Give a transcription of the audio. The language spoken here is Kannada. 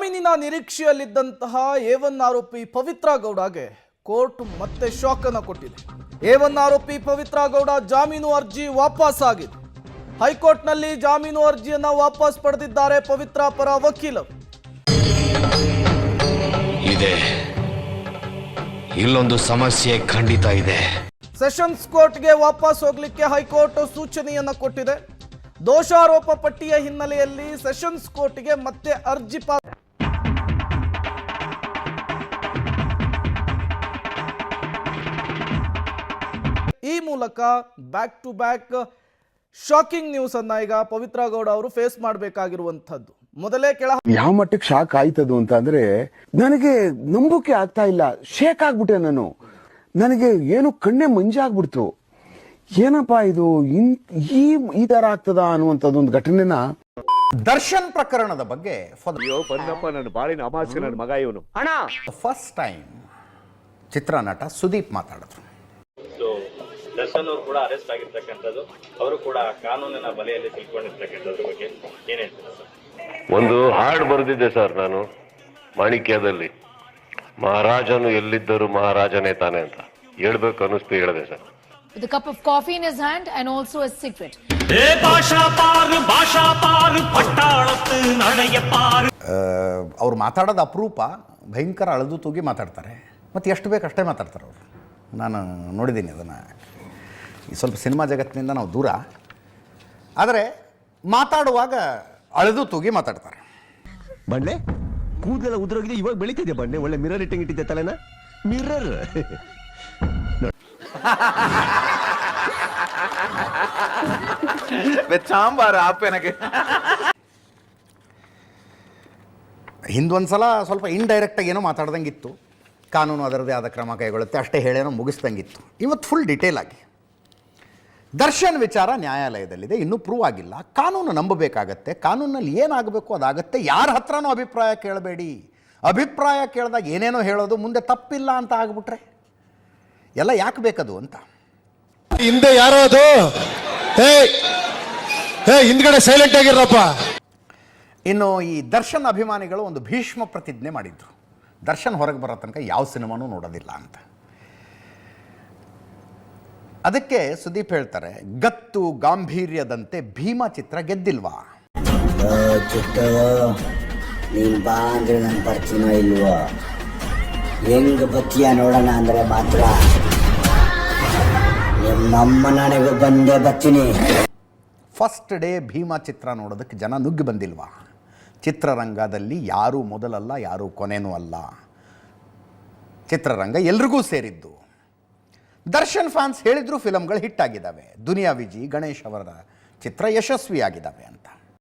ಜಾಮೀನಿನ ನಿರೀಕ್ಷೆಯಲ್ಲಿದ್ದಂತಹ ಒನ್ ಆರೋಪಿ ಪವಿತ್ರ ಗೌಡಗೆ ಕೋರ್ಟ್ ಮತ್ತೆ ಶಾಕ್ ಅನ್ನು ಕೊಟ್ಟಿದೆ. ಒನ್ ಆರೋಪಿ ಪವಿತ್ರ ಗೌಡ ಜಾಮೀನು ಅರ್ಜಿ ವಾಪಸ್ ಆಗಿದೆ. ಹೈಕೋರ್ಟ್ನಲ್ಲಿ ಜಾಮೀನು ಅರ್ಜಿಯನ್ನ ವಾಪಸ್ ಪಡೆದಿದ್ದಾರೆ ಪವಿತ್ರ ಪರ ವಕೀಲರು. ಇದೆ. ಇಲ್ಲೊಂದು ಸಮಸ್ಯೆ ಖಂಡಿತ ಇದೆ. ಸೆಷನ್ಸ್ ಕೋರ್ಟ್ಗೆ ವಾಪಸ್ ಹೋಗ್ಲಿಕ್ಕೆ ಹೈಕೋರ್ಟ್ ಸೂಚನೆಯನ್ನ ಕೊಟ್ಟಿದೆ. ದೋಷಾರೋಪ ಪಟ್ಟಿಯ ಹಿನ್ನೆಲೆಯಲ್ಲಿ ಸೆಷನ್ಸ್ ಕೋರ್ಟ್ಗೆ ಮತ್ತೆ ಅರ್ಜಿ ಮೂಲಕ back to back shocking news ಅನ್ನ ಈಗ ಪವಿತ್ರ ಗೌಡ ಅವರು ಫೇಸ್ ಮಾಡಬೇಕಾಗಿರುವಂತದ್ದು ಮೊದಲೇ ಕೆಳ ಯಾವ ಮಟ್ಟಕ್ಕೆ ಶಾಕ್ ಆಯ್ತದು ಅಂತ ಅಂದ್ರೆ ನನಗೆ ನಂಬಿಕೆ ಆಗ್ತಾ ಇಲ್ಲ. ಶೇಕ್ ಆಗ್ಬಿಟ್ಟೆ ನಾನು. ನನಗೆ ಏನು ಕಣ್ಣೆ ಮಂಜಾಗ್ಬಿಡ್ತು ಏನಪ್ಪಾ ಇದು? ಇನ್- ಈ ಈ ತರ ಆಗ್ತದ ಅನ್ನುವಂಥದ್ದು ಒಂದು ಘಟನೆನ ದರ್ಶನ್ ಪ್ರಕರಣದ ಬಗ್ಗೆ ಬಂದಪ್ಪ ನನ್ನ ಬಾಳಿನ ಅಮಾಸ್ಯ ನನ್ನ ಮಗ ಇವನು. ಫಸ್ಟ್ ಟೈಮ್ ಚಿತ್ರನಟ ಸುದೀಪ್ ಮಾತಾಡಿದ್ರು. ದರ್ಶನ್ ಅವರು ಕೂಡ ಅರೆಸ್ಟ್ ಆಗಿರ್ತಕ್ಕಂಥದ್ದು. ಅವರು ಕೂಡ ಕಾನೂನಿನ ಬಲೆಯಲ್ಲಿ ಸಿಲ್ಕೊಂಡಿರ್ತಕ್ಕಂಥದ್ರ ಬಗ್ಗೆ ಏನ್ ಹೇಳ್ತೀರಾ ಸರ್? ಒಂದು ಹಾಡು ಬರೆದಿದ್ದೆ ಸರ್ ನಾನು ಮಾಣಿಕ್ಯದಲ್ಲಿ. ಮಹಾರಾಜನು ಎಲ್ಲಿದ್ದರು ಮಹಾರಾಜನೇ ತಾನೆ ಅಂತ. ಹೇಳ್ಬೇಕು ಅನ್ನಿಸ್ತು ಹೇಳಿದೆ sir. This cup of coffee is hand and also a secret a in Paru Bhasha Paru also a ಪಾರು. ಅವ್ರು ಮಾತಾಡೋದು ಅಪರೂಪ. ಭಯಂಕರ ಅಳೆದು ತೂಗಿ ಮಾತಾಡ್ತಾರೆ. ಮತ್ತು ಎಷ್ಟು ಬೇಕು ಅಷ್ಟೇ ಮಾತಾಡ್ತಾರೆ ಅವರು. ನಾನು ನೋಡಿದ್ದೀನಿ ಅದನ್ನು. ಸ್ವಲ್ಪ ಸಿನಿಮಾ ಜಗತ್ತಿನಿಂದ ನಾವು ದೂರ. ಆದರೆ ಮಾತಾಡುವಾಗ ಅಳೆದು ತೂಗಿ ಮಾತಾಡ್ತಾರೆ. ಬಂಡೆ ಕೂದಲೆಲ್ಲ ಉದುರೋಗಿದೆ ಇವಾಗ ಬೆಳಿತಿದೆ ಬಂಡೆ ಒಳ್ಳೆ ಮಿರರ್ ಇಟ್ಟಂಗೆ ಇಟ್ಟಿದ್ದೆ ತಲೆನ? ಮಿರರ್. ವೆಚ್ಚಾಂಬಾರ ಆಪ್ ನನಗೆ ಹಿಂದೊಂದ್ಸಲ ಸ್ವಲ್ಪ ಇಂಡೈರೆಕ್ಟಾಗಿ ಏನೋ ಮಾತಾಡ್ದಂಗಿತ್ತು. ಕಾನೂನು ಅದರದೇ ಆದ ಕ್ರಮ ಕೈಗೊಳ್ಳುತ್ತೆ ಅಷ್ಟೇ ಹೇಳೇನೋ ಮುಗಿಸ್ದಂಗಿತ್ತು. ಇವತ್ತು ಫುಲ್ ಡಿಟೇಲ್ ಆಗಿ. ದರ್ಶನ್ ವಿಚಾರ ನ್ಯಾಯಾಲಯದಲ್ಲಿದೆ. ಇನ್ನೂ ಪ್ರೂವ್ ಆಗಿಲ್ಲ. ಕಾನೂನು ನಂಬಬೇಕಾಗತ್ತೆ. ಕಾನೂನಲ್ಲಿ ಏನಾಗಬೇಕು ಅದಾಗತ್ತೆ. ಯಾರ ಹತ್ರನೂ ಅಭಿಪ್ರಾಯ ಕೇಳಬೇಡಿ. ಅಭಿಪ್ರಾಯ ಕೇಳಿದಾಗ ಏನೇನೋ ಹೇಳೋದು ಮುಂದೆ ತಪ್ಪಿಲ್ಲ ಅಂತ ಆಗ್ಬಿಟ್ರೆ? ಎಲ್ಲ ಯಾಕೆ ಬೇಕದು ಅಂತ? ಹಿಂದೆ ಯಾರೋ ಅದು? ಹಿಂದ್ಗಡೆ ಸೈಲೆಂಟ್ ಆಗಿರಪ್ಪ ಇನ್ನು ಈ ದರ್ಶನ್ ಅಭಿಮಾನಿಗಳು ಒಂದು ಭೀಷ್ಮ ಪ್ರತಿಜ್ಞೆ ಮಾಡಿದ್ರು. ದರ್ಶನ್ ಹೊರಗೆ ಬರೋ ತನಕ ಯಾವ ಸಿನಿಮಾನೂ ನೋಡೋದಿಲ್ಲ ಅಂತ. ಅದಕ್ಕೆ ಸುದೀಪ್ ಹೇಳ್ತಾರೆ ಗತ್ತು ಗಾಂಭೀರ್ಯದಂತೆ ಭೀಮ ಚಿತ್ರ ಗೆದ್ದಿಲ್ವಾ? ನೀನ್ ಬಾ ಅಂದ್ರೆ ನಾನು ಬರ್ತೀನೋ ಇಲ್ವೋ? ಹೆಂಗ್ ಬತ್ತೀಯ ನೋಡೋಣ ಅಂದ್ರೆ ಮಾತ್ರ ನಿಮ್ಮಮ್ಮ ನನಗೆ ಬಂದೇ ಬರ್ತೀನಿ. ಫಸ್ಟ್ ಡೇ ಭೀಮ ಚಿತ್ರ ನೋಡೋದಕ್ಕೆ ಜನ ನುಗ್ಗಿ ಬಂದಿಲ್ವಾ? ಚಿತ್ರರಂಗದಲ್ಲಿ ಯಾರೂ ಮೊದಲಲ್ಲ ಯಾರೂ ಕೊನೆನೂ ಅಲ್ಲ. ಚಿತ್ರರಂಗ ಎಲ್ರಿಗೂ ಸೇರಿದ್ದು. ದರ್ಶನ್ ಫ್ಯಾನ್ಸ್ ಹೇಳಿದ್ರು ಫಿಲಮ್ಗಳು ಹಿಟ್ ಆಗಿದ್ದಾವೆ. ದುನಿಯಾ ವಿಜಿ ಗಣೇಶ್ ಅವರ ಚಿತ್ರ ಯಶಸ್ವಿಯಾಗಿದ್ದಾವೆ ಅಂತ.